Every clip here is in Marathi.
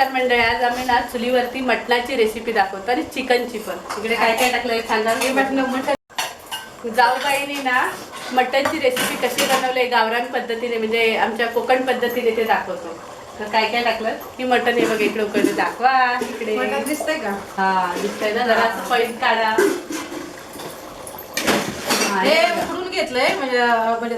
नमस्कार मंडळी आज आम्ही ना चुलीवरती मटणाची रेसिपी दाखवतो आणि चिकनची पण. इकडे काय काय टाकलं हे सांगा हे मटण. मटण जाऊबाईनी ना मटनची रेसिपी कशी बनवली गावरान पद्धतीने म्हणजे आमच्या कोकण पद्धतीने ते दाखवतो. तर काय काय टाकलं? की मटन हे बघ इकडे उकडे दाखवा इकडे. मटण दिसतंय का? हा दिसतंय ना जरा पैस काढा. घेतलंय म्हणजे म्हणजे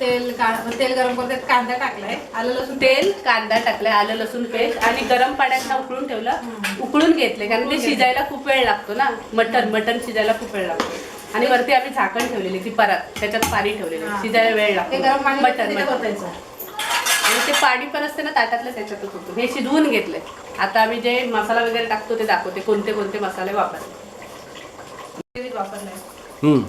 तेल का- तेल गरम करते कांदा टाकलाय. आलं लसूण तेल कांदा टाकलाय आलं लसूण पेस्ट आणि गरम पाण्यात उकळून ठेवलं. उकळून घेतले कारण ते शिजायला खूप वेळ लागतो ना. मटन मटन शिजायला खूप वेळ लागतो. आणि वरती आम्ही झाकण ठेवलेली ती परत त्याच्यात पाणी ठेवलेले. शिजायला वेळ लागतो. गरम पाणी मटन मटन. आणि ते पाणी पण असते ना ताटातलं त्याच्यातच होतं हे शिजवून घेतले आता आम्ही जे मसाला वगैरे टाकतो ते दाखवते कोणते कोणते मसाले वापरले हम्म.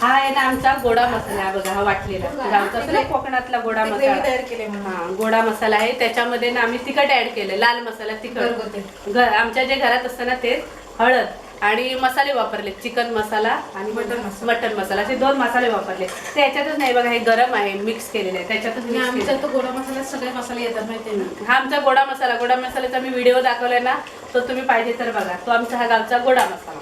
हा आहे ना आमचा गोडा मसाला हा बघा हा वाटलेला गावचा ना कोकणातला गोडा मसाला तयार केली म्हणून हा गोडा मसाला आहे त्याच्यामध्ये ना आम्ही तिखट ऍड केले लाल मसाला. तिखट घर आमच्या जे घरात असतं ना ते हळद आणि मसाले वापरले चिकन मसाला आणि मसाला. मटन मसाला असे दोन मसाले वापरले ते याच्यातच नाही बघा हे गरम आहे मिक्स केलेले आहे त्याच्यातच आमच्या केलेलं तो गोडा मसाल्यात सगळे मसाले येतात माहिती ना आहे. हा आमचा गोडा मसाला गोडा मसाल्याचा मी व्हिडिओ दाखवलाय ना तो तुम्ही पाहिजे तर बघा तो आमचा हा गावचा गोडा मसाला?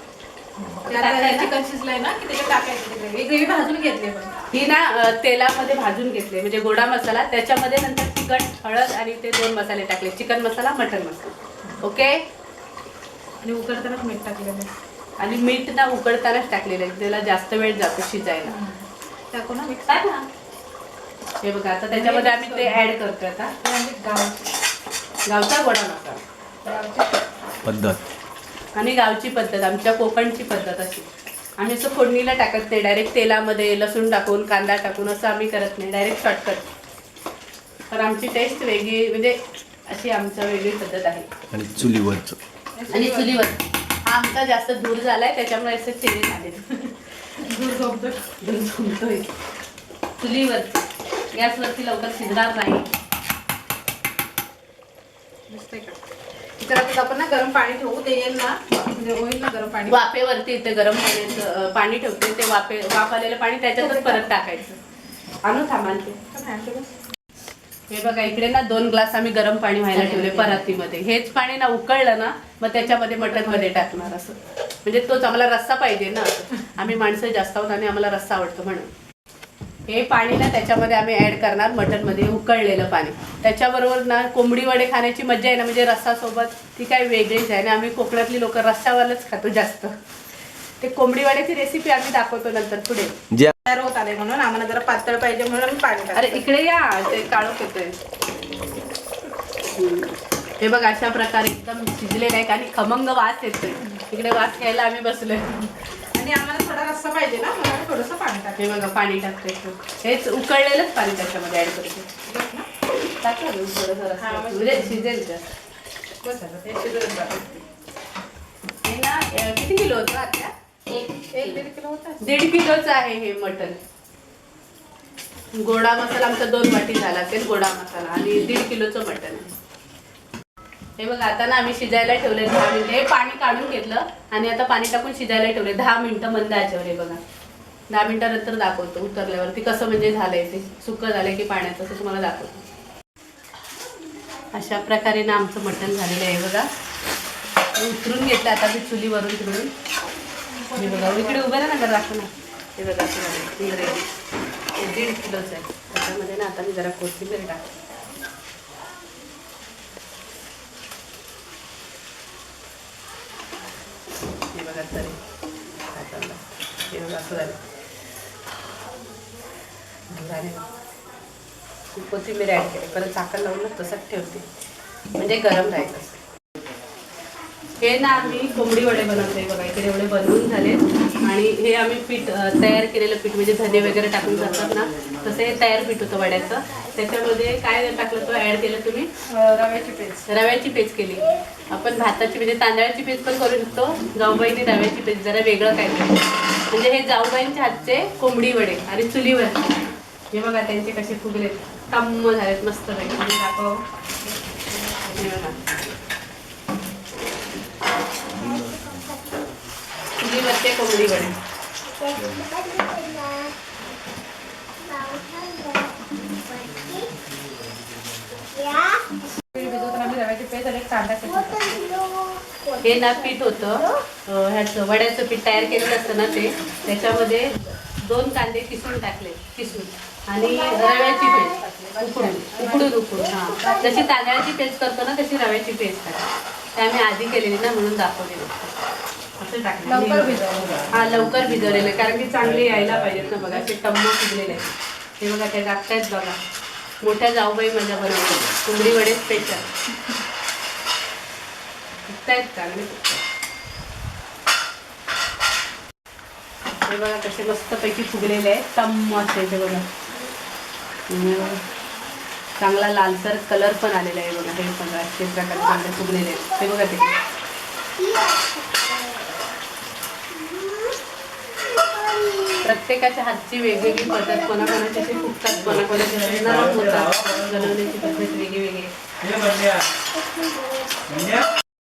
चिकन शिजलंय ना की त्याच्यात टाकायचं ग्रेव्ही? ग्रेव्ही भाजून घेतली पण ही ना तेलामध्ये भाजून घेतले म्हणजे गोडा मसाला. त्याच्यामध्ये नंतर तिखट हळद आणि ते दोन मसाले टाकले. Chicken masala mutton masala. Okay? आणि उकडतानाच मीठ टाकलेलं आणि मीठ ना उकडतानाच टाकलेलं आहे. त्याला जास्त वेळ जातो शिजायला. टाकू ना टाक ना. हे बघा आता त्याच्यामध्ये आम्ही ते ऍड करतोय आता. गाव गावचा. गोडा मसाला. पद्धत. आणि गावची पद्धत आमच्या कोकणची पद्धत अशी. आम्ही असं फोडणीला टाकत नाही डायरेक्ट तेलामध्ये लसूण टाकून कांदा टाकून असं आम्ही करत नाही डायरेक्ट शॉर्टकट तर आमची टेस्ट वेगळी म्हणजे अशी आमच्या वेगळी पद्धत आहे. आणि चुलीवरचं. आणि चुलीवर. हा आमचा जास्त दूर झालाय त्याच्यामुळे असे चेहरे झाले दूर झोपतो दूर झुमतोय चुलीवर गॅसवरती लवकर शिजणार नाही. दिसतंय का? आपण ना गरम पाणी ठेवू ते येईल ना. म्हणजे होईल ना गरम पाणी. वाफेवरती इथे गरम पाण्याचं पाणी ठेवते. ते वाफे वाफ आलेलं पाणी त्याच्यातच परत टाकायचं. आणू थांबांते हे बघा इकडे ना दोन ग्लास आम्ही गरम पाणी व्हायला ठेवले परातीमध्ये. हेच पाणी ना उकळलं ना मग त्याच्यामध्ये मटनमध्ये टाकणार असं. म्हणजे तोच आम्हाला रस्सा पाहिजे ना. आम्ही माणसं जास्त आहोत आणि आम्हाला रस्सा आवडतो म्हणून. हे पाणी ना त्याच्यामध्ये आम्ही ऍड करणार मटनमध्ये उकळलेलं पाणी. त्याच्याबरोबर ना कोंबडी वडे खाण्याची मजा आहे ना म्हणजे रस्सा सोबत ती काय वेगळीच आहे आणि आम्ही कोकणातली लोक रस्सावालच खातो जास्त. ते कोंबडी वड्याची रेसिपी आम्ही दाखवतो नंतर पुढे. जे तयार होत आले म्हणून आम्हाला जरा पातळ पाहिजे म्हणून आम्ही पाणी अरे. इकडे या. ते काळोख येतोय. हे बघ अशा प्रकारे एकदम शिजले नाही आणि खमंग वास येतोय. इकडे वास घ्यायला आम्ही बसलोय. आणि आम्हाला थोडा रस्सा पाहिजे ना आम्ही थोडंसं पाणी टाकतो हे बघा पाणी टाकतोय हेच उकळलेलंच पाणी त्याच्यामध्ये ऍड करतो थोडंसं म्हणजे- म्हणजे शिजेल तर. बस. हे ना किती किलो होतं आता एक एक दीड किलो होता. दीड किलोचं आहे हे मटन गोडा मसाला आमचा दोन वाटी झाला असेल गोडा मसाला. आणि दीड किलोचं मटन आहे. हे बघा आता ना आम्ही शिजायला ठेवले दहा मिनिटं. हे पाणी काढून घेतलं आणि आता पाणी टाकून शिजायला ठेवले दहा मिनिटं मंद आचेवर हे बघा. दहा मिनिटानंतर दाखवतो उतरल्यावरती कसं म्हणजे झालंय ते सुकं झालंय की पाण्याचं असं तुम्हाला दाखवतो. अशा प्रकारे ना आमचं मटण झालेलं आहे बघा. उतरून घेतलं आता मी चुलीवरून तिकडून. हे बघा इकडे उभं ना जरा दाखव ना. हे बघा दीड किलोचं आहे. त्याच्यामध्ये ना आता मी जरा कोथिंबीर टाकतो. तरी. काय चाललं असं झालं. झाले. कोथिंबीर ॲड केली. परत झाकण लावून तसंच ठेवते. म्हणजे गरम राहायचं असं. हे ना आम्ही कोंबडी वडे बनवतोय बघा. इकडे एवढे बनवून झाले. आणि हे आम्ही पीठ तयार केलेलं पीठ म्हणजे धने वगैरे टाकून जातात ना तसं हे तयार पीठ होतं वड्याचं. त्याच्यामध्ये काय टाकलं तो ॲड केलं तुम्ही? रव्याची पेस्ट. रव्याची पेज केली. आपण भाताची म्हणजे तांदळाची पेज पण करू शकतो. जाऊबाईने रव्याची पेज जरा वेगळं काय म्हणजे हे जाऊबाईंच्या हातचे कोंबडी वडे आणि चुलीवर हे बघा त्यांचे कसे फुगले टम्म झालेत मस्त पैकी. दाखव. हे बघा. चुलीवरचे कोंबडी वडे. एक कांदा हे ना पीठ होतं. ह्याचं वड्याचं पीठ तयार केलेलं असतं ना ते. त्याच्यामध्ये दोन कांदे किसून टाकले किसून. आणि रव्याची पेस्ट उकडून उकडून उकडून हां. जशी तांदळाची पेस्ट करतो ना तशी रव्याची पेस्ट टाकली. ते आम्ही आधी केलेली ना म्हणून दाखवलेली असं टाकलं. हा लवकर भिजवलेले. कारण की चांगले यायला पाहिजेत ना बघा असे टम्म शिजलेले आहेत. हे बघा ते टाकतायत बघा. मोठ्या जाऊबाई माझ्या बनवतात. कुंबडी वडे स्पेशल फुगतायत चांगले फुगतायत. हे बघा कसे मस्तपैकी फुगलेले आहेत टम्म असे ते बघा चांगला लालसर कलर पण आलेला आहे बघा हे बघा असे प्रकार चांगले फुगलेले आहेत ते बघा ते प्रत्येकाच्या हातची वेगवेगळी पद्धत कोणाकोणाची अशी फुगतात कोणाकोणाची नरम होतात बनवण्याची पद्धत वेगळी वेगळी